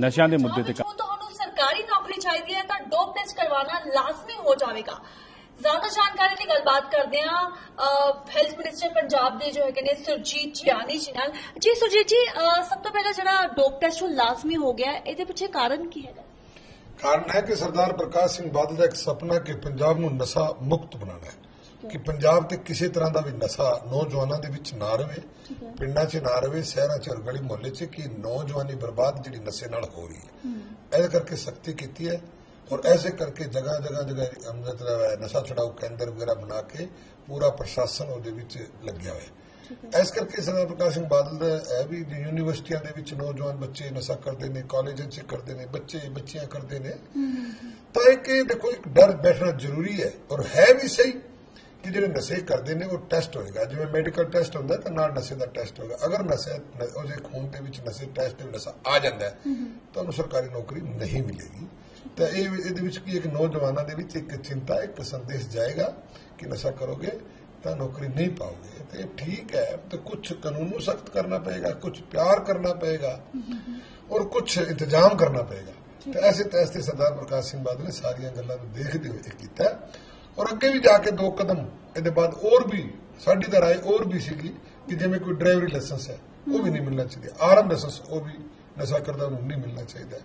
ਨਸ਼ਿਆਂ ਦੇ ਮੁੱਦੇ ਤੇ ਤੁਹਾਨੂੰ ਸਰਕਾਰੀ ਨੌਕਰੀ ਚਾਹੀਦੀ ਹੈ ਤਾਂ ਡੋਪ ਟੈਸਟ ਕਰਵਾਉਣਾ ਲਾਜ਼ਮੀ ਹੋ ਜਾਵੇਗਾ। ਜ਼ਿਆਦਾ ਜਾਣਕਾਰੀ ਦੀ ਗੱਲਬਾਤ ਕਰਦੇ ਹਾਂ ਹੈਲਥ ਮਿਨਿਸਟਰ ਪੰਜਾਬ ਦੇ ਜੋ ਹੈਗੇ ਨੇ ਸੁਰਜੀਤ ਜਿਆਨੀ ਜੀ ਨਾਲ। ਜੀ ਸੁਰਜੀਤ ਜੀ ਸਭ ਤੋਂ ਪਹਿਲਾਂ ਜਿਹੜਾ ਡੋਪ ਟੈਸਟ ਉਹ ਲਾਜ਼ਮੀ ਹੋ ਗਿਆ ਹੈ, ਇਹਦੇ ਪਿੱਛੇ ਕਾਰਨ ਕੀ ਹੈਗਾ? ਕਾਰਨ ਹੈ ਕਿ ਸਰਦਾਰ ਪ੍ਰਕਾਸ਼ ਸਿੰਘ ਬਾਦਲ ਦਾ ਇੱਕ ਸੁਪਨਾ ਕਿ ਪੰਜਾਬ ਨੂੰ ਨਸ਼ਾ ਮੁਕਤ ਬਣਾਉਣਾ ਹੈ। ਕਿ ਪੰਜਾਬ ਤੇ ਕਿਸੇ ਤਰ੍ਹਾਂ ਦਾ ਵੀ ਨਸ਼ਾ ਨੌਜਵਾਨਾਂ ਦੇ ਵਿੱਚ ਨਾ ਰਵੇ ਪਿੰਡਾਂ 'ਚ ਨਾ ਰਵੇ ਸ਼ਹਿਰਾਂ 'ਚ ਔਰ ਗਲੀ ਮੁਹੱਲੇ 'ਚ ਕਿ ਨੌਜਵਾਨੀ ਬਰਬਾਦ ਜਿਹੜੀ ਨਸ਼ੇ ਨਾਲ ਹੋ ਰਹੀ ਹੈ। ਇਹਦੇ ਕਰਕੇ ਸਖਤੀ ਕੀਤੀ ਹੈ ਔਰ ਐਸੇ ਕਰਕੇ ਜਗ੍ਹਾ ਜਗ੍ਹਾ ਜਗ੍ਹਾ ਮਤਲਬ ਹੈ ਨਸ਼ਾ ਛੁਡਾਊ ਕੇਂਦਰ ਵਗੈਰਾ ਬਣਾ ਕੇ ਪੂਰਾ ਪ੍ਰਸ਼ਾਸਨ ਉਹਦੇ ਵਿੱਚ ਲੱਗਿਆ ਹੋਇਆ ਹੈ। ਇਸ ਕਰਕੇ ਸਰਦਾਰ ਪ੍ਰਕਾਸ਼ ਸਿੰਘ ਬਾਦਲ ਦਾ ਇਹ ਵੀ ਯੂਨੀਵਰਸਿਟੀਆਂ ਦੇ ਵਿੱਚ ਨੌਜਵਾਨ ਬੱਚੇ ਨਸ਼ਾ ਕਰਦੇ ਨੇ ਕਾਲਜਾਂ 'ਚ ਕਰਦੇ ਨੇ ਬੱਚੇ ਬੱਚੀਆਂ ਕਰਦੇ ਨੇ। ਤਾਂ ਇਹ ਦੇਖੋ ਇੱਕ ਡਰ ਬੈਠਣਾ ਜ਼ਰੂਰੀ ਹੈ ਔਰ ਹੈ ਵੀ ਸਹੀ। ਕਿ ਜਿਹੜੇ ਨਸ਼ੇ ਕਰਦੇ ਨੇ ਉਹ ਟੈਸਟ ਹੋਏਗਾ। ਜਿਵੇਂ ਮੈਡੀਕਲ ਟੈਸਟ ਹੁੰਦਾ ਤਾਂ ਨਾਲ ਨਸ਼ੇ ਦਾ ਟੈਸਟ ਹੋਏਗਾ। ਅਗਰ ਨਸ਼ੇ ਉਹਦੇ ਖੂਨ ਦੇ ਵਿੱਚ ਨਸ਼ੇ ਟੈਸਟ ਤੇ ਨਸ਼ਾ ਆ ਜਾਂਦਾ ਤਾਂ ਉਹਨੂੰ ਸਰਕਾਰੀ ਨੌਕਰੀ ਨਹੀਂ ਮਿਲੇਗੀ। ਤਾਂ ਇਹ ਇਹਦੇ ਵਿੱਚ ਕੀ ਇੱਕ ਨੌਜਵਾਨਾਂ ਦੇ ਵਿੱਚ ਇੱਕ ਚਿੰਤਾ ਇੱਕ ਸੰਦੇਸ਼ ਜਾਏਗਾ ਕਿ ਨਸ਼ਾ ਕਰੋਗੇ ਤਾਂ ਨੌਕਰੀ ਨਹੀਂ ਪਾਓਗੇ। ਤੇ ਠੀਕ ਹੈ ਤੇ ਕੁਝ ਕਾਨੂੰਨ ਨੂੰ ਸਖਤ ਕਰਨਾ ਪਏਗਾ ਕੁਝ ਪਿਆਰ ਕਰਨਾ ਪਏਗਾ ਔਰ ਕੁਝ ਇੰਤਜ਼ਾਮ ਕਰਨਾ ਪਏਗਾ। ਤੇ ਐਸੇ ਤੈਸਤੇ ਸਰਦਾਰ ਪ੍ਰਕਾਸ਼ ਸਿੰਘ ਬਾਦਲ ਨੇ ਸਾਰੀਆਂ ਗੱਲਾਂ ਨੂੰ ਦੇਖਦੇ ਹੋਏ ਇਹ ਕੀਤਾ। ਔਰ ਅੱਗੇ ਵੀ ਜਾ ਕੇ ਦੋ ਕਦਮ ਇਹਦੇ ਬਾਅਦ ਹੋਰ ਵੀ ਸਾਡੀ ਤਾਂ ਰਾਏ ਹੋਰ ਵੀ ਸੀਗੀ ਕਿ ਜਿਵੇਂ ਕੋਈ ਡਰਾਈਵਰੀ ਲਾਇਸੈਂਸ ਹੈ ਉਹ ਵੀ ਨਹੀਂ ਮਿਲਣਾ ਚਾਹੀਦਾ। ਆਰਮ ਲਾਇਸੈਂਸ ਉਹ ਵੀ ਨਸ਼ਾ ਕਰਦਾ ਨੂੰ ਨਹੀਂ ਮਿਲਣਾ ਚਾਹੀਦਾ।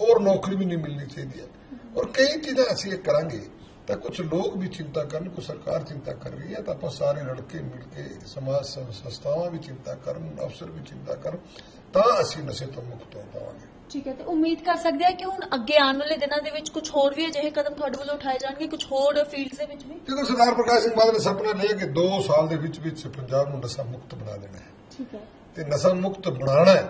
ਔਰ ਨੌਕਰੀ ਵੀ ਨਹੀਂ ਮਿਲਣੀ ਚਾਹੀਦੀ ਹੈ। ਔਰ ਕਈ ਚੀਜ਼ਾਂ ਅਸੀਂ ਇਹ ਕਰਾਂਗੇ ਤਾਂ ਕੁਝ ਲੋਕ ਵੀ ਚਿੰਤਾ ਕਰਨ ਕੁਝ ਸਰਕਾਰ ਚਿੰਤਾ ਕਰ ਰਹੀ ਹੈ ਤਾਂ ਆਪਾਂ ਸਾਰੇ ਰਲ ਕੇ ਮਿਲ ਕੇ ਸਮਾਜ ਸੰਸਥਾਵਾਂ ਵੀ ਚਿੰਤਾ ਕਰਨ ਅਫਸਰ ਵੀ ਚਿੰਤਾ ਕਰਨ ਤਾਂ ਅਸੀਂ ਨਸ਼ੇ ਤੋਂ ਮੁਕਤ ਹੋ ਪਾਵਾਂਗੇ। ਠੀਕ ਹੈ ਤੇ ਉਮੀਦ ਕਰ ਸਕਦੇ ਹਾਂ ਕਿ ਹੁਣ ਅੱਗੇ ਆਉਣ ਵਾਲੇ ਦਿਨਾਂ ਦੇ ਵਿੱਚ ਕੁਝ ਹੋਰ ਵੀ ਅਜਿਹੇ ਕਦਮ ਤੁਹਾਡੇ ਵੱਲੋਂ ਉਠਾਏ ਜਾਣਗੇ ਕੁਝ ਹੋਰ ਫੀਲਡਸ ਦੇ ਵਿੱਚ ਵੀ? ਜਦੋਂ ਸਰਦਾਰ ਪ੍ਰਕਾਸ਼ ਸਿੰਘ ਬਾਦਲ ਨੇ ਸੁਪਨਾ ਲਿਆ ਕਿ 2 ਸਾਲ ਦੇ ਵਿੱਚ ਵਿੱਚ ਪੰਜਾਬ ਨੂੰ ਨਸ਼ਾ ਮੁਕਤ ਬਣਾ ਦੇਣਾ ਹੈ। ਠੀਕ ਹੈ। ਤੇ ਨਸ਼ਾ ਮੁਕਤ ਬਣਾਉਣਾ ਹੈ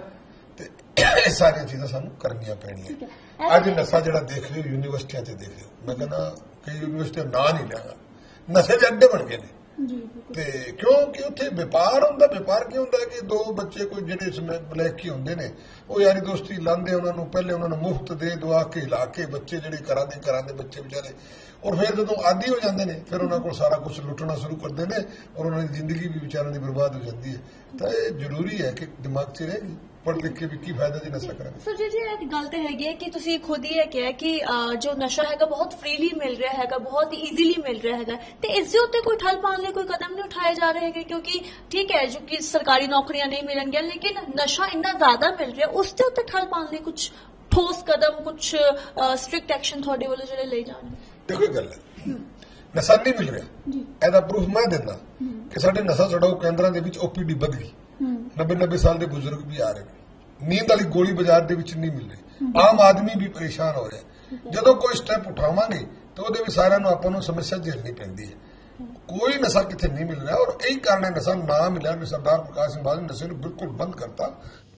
ਤੇ ਇਹ ਸਾਰੀਆਂ ਚੀਜ਼ਾਂ ਸਾਨੂੰ ਕਰਨੀਆਂ ਪੈਣੀਆਂ। ਅੱਜ ਨਸ਼ਾ ਜਿਹੜਾ ਦੇਖ ਰਹੇ ਹੋ ਯੂਨੀਵਰਸਿਟੀਆਂ 'ਚ ਦੇਖ ਰਹੇ ਹੋ ਮੈਂ ਕਹਿੰਦਾ ਕਈ ਯੂਨੀਵਰਸਿਟੀਆਂ ਨਾਂ ਨਹੀਂ ਲਿਆਗਾ ਨਸ਼ੇ ਦੇ ਅੱਡੇ ਬਣ ਗਏ ਨੇ। ਤੇ ਕਿਉਂਕਿ ਉੱਥੇ ਵਪਾਰ ਹੁੰਦਾ, ਵਪਾਰ ਕੀ ਹੁੰਦਾ ਕਿ ਦੋ ਬੱਚੇ ਕੋਈ ਜਿਹੜੇ ਸਮੇਂ ਹੁੰਦੇ ਨੇ, ਉਹ ਯਾਰੀ ਦੋਸਤੀ ਲਾਉਂਦੇ ਉਹਨਾਂ ਨੂੰ ਪਹਿਲੇ ਉਹਨਾਂ ਨੂੰ ਮੁਫਤ ਦੇ, ਦਵਾ ਕੇ, ਲਾ ਕੇ ਬੱਚੇ ਜਿਹੜੇ ਕਰਾਂ ਦੇ ਕਰਾਂ ਦੇ ਬੱਚੇ ਵਿਚਾਰੇ, ਔਰ ਫਿਰ ਜਦੋਂ ਆਦੀ ਹੋ ਜਾਂਦੇ ਨੇ, ਫਿਰ ਉਹਨਾਂ ਕੋਲ ਸਾਰਾ ਕੁਝ ਲੁੱਟਣਾ ਸ਼ੁਰੂ ਕਰਦੇ ਨੇ, ਔਰ ਉਹਨਾਂ ਦੀ ਜ਼ਿੰਦਗੀ ਵੀ ਵਿਚਾਰਾਂ ਦੀ ਬਰਬਾਦ ਹੋ ਜਾਂਦੀ ਹੈ। ਤਾਂ ਇਹ ਜ਼ਰੂਰੀ ਹੈ ਕਿ ਦਿਮਾਗ 'ਚ ਰਹੇਗੀ ਪੜ੍ਹ ਲਿਖ ਕੇ ਵੀ ਕੀ ਫਾਇਦਾ ਜੀ ਨਸ਼ਾ ਕਰਾਂਗੇ। ਸਰ ਜੀ ਜੀ ਇਹ ਗੱਲ ਤੇ ਹੈਗੀ ਹੈ ਕਿ ਤੁਸੀਂ ਖੁਦ ਹੀ ਇਹ ਕਿਹਾ ਕਿ ਜੋ ਨਸ਼ਾ ਹੈਗਾ ਬਹੁਤ ਫ੍ਰੀਲੀ ਮਿਲ ਰਿਹਾ ਹੈਗਾ ਬਹੁਤ ਈਜ਼ੀਲੀ ਮਿਲ ਰਿਹਾ ਹੈਗਾ। ਤੇ ਇਸ ਦੇ ਉੱਤੇ ਕੋਈ ਠੱਲ ਪਾਉਣ ਲਈ ਕੋਈ ਕਦਮ ਨਹੀਂ ਉਠਾਏ ਜਾ ਰਹੇ ਹੈਗੇ? ਕਿਉਂਕਿ ਠੀਕ ਹੈ ਜੋ ਕਿ ਸਰਕਾਰੀ ਨੌਕਰੀਆਂ ਨਹੀਂ ਮਿਲਣਗੀਆਂ ਲੇਕਿਨ ਨਸ਼ਾ ਇੰਨਾ ਜ਼ਿਆਦਾ ਮਿਲ ਰਿਹਾ ਉਸ ਦੇ ਉੱਤੇ ਠੱਲ ਪਾਉਣ ਲਈ ਕੁਝ ਠੋਸ ਕਦਮ ਕੁਝ ਸਟ੍ਰਿਕਟ ਐਕਸ਼ਨ ਤੁਹਾਡੇ ਵੱਲੋਂ ਜਿਹੜੇ ਲਏ ਜਾਣਗੇ ਦੇਖੋ ਗੱਲ ਹੈ। ਨਸ਼ਾ ਨਹੀਂ ਮਿਲ ਰਿਹਾ। ਜੀ। ਇਹਦਾ ਪ੍ਰੂਫ ਮੈਂ ਦਿੰਦਾ ਕਿ ਸਾਡੇ ਨਸ਼ਾ ਛਡਾਊ ਕੇਂਦਰਾਂ ਦੇ ਵਿੱਚ ਓਪੀਡੀ ਵੱਧ ਗਈ। ਹੂੰ। 90 90 ਸਾਲ ਦੇ ਬਜ਼ੁਰਗ ਵੀ ਆ ਰਹੇ ਨੀਂਦ ਵਾਲੀ ਗੋਲੀ ਬਾਜ਼ਾਰ ਦੇ ਵਿੱਚ ਨਹੀਂ ਮਿਲ ਰਹੀ ਆਮ ਆਦਮੀ ਵੀ ਪਰੇਸ਼ਾਨ ਹੋ ਰਿਹਾ ਜਦੋਂ ਕੋਈ ਸਟੈਪ ਉਠਾਵਾਂਗੇ ਤਾਂ ਉਹਦੇ ਵਿੱਚ ਸਾਰਿਆਂ ਨੂੰ ਆਪਾਂ ਨੂੰ ਸਮੱਸਿਆ ਝੇਲਣੀ ਪੈਂਦੀ ਹੈ। ਕੋਈ ਨਸ਼ਾ ਕਿੱਥੇ ਨਹੀਂ ਮਿਲ ਰਿਹਾ ਔਰ ਇਹੀ ਕਾਰਨ ਹੈ ਨਸ਼ਾ ਨਾ ਮਿਲਿਆ ਵੀ ਸਰਦਾਰ ਪ੍ਰਕਾਸ਼ ਸਿੰਘ ਬਾਦਲ ਨੇ ਨਸ਼ੇ ਨੂੰ ਬਿਲਕੁਲ ਬੰਦ ਕਰਤਾ।